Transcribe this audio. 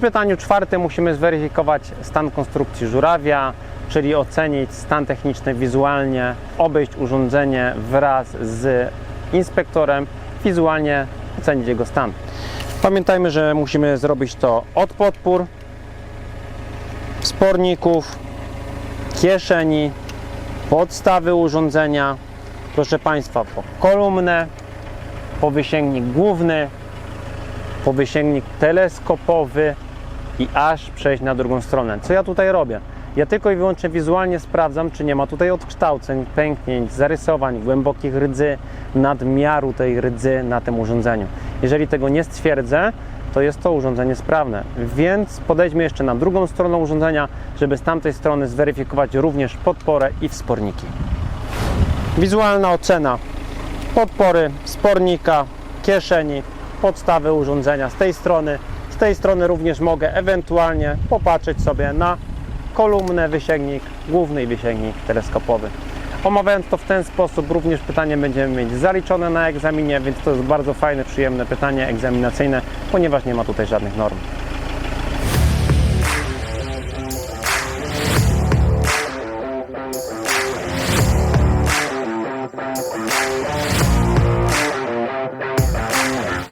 pytaniu czwartym musimy zweryfikować stan konstrukcji żurawia, czyli ocenić stan techniczny wizualnie, obejść urządzenie wraz z inspektorem, wizualnie ocenić jego stan. Pamiętajmy, że musimy zrobić to od podpór, sporników, kieszeni, podstawy urządzenia, proszę Państwa, po kolumnę, po wysięgnik główny, po wysięgnik teleskopowy i aż przejść na drugą stronę. Co ja tutaj robię? Ja tylko i wyłącznie wizualnie sprawdzam, czy nie ma tutaj odkształceń, pęknięć, zarysowań, głębokich rdzy, nadmiaru tej rdzy na tym urządzeniu. Jeżeli tego nie stwierdzę, to jest to urządzenie sprawne. Więc podejdźmy jeszcze na drugą stronę urządzenia, żeby z tamtej strony zweryfikować również podporę i wsporniki. Wizualna ocena podpory, spornika, kieszeni, podstawy urządzenia z tej strony. Tej strony również mogę ewentualnie popatrzeć sobie na kolumnę, wysięgnik, główny wysięgnik teleskopowy. Omawiając to w ten sposób, również pytanie będziemy mieć zaliczone na egzaminie, więc to jest bardzo fajne, przyjemne pytanie egzaminacyjne, ponieważ nie ma tutaj żadnych norm.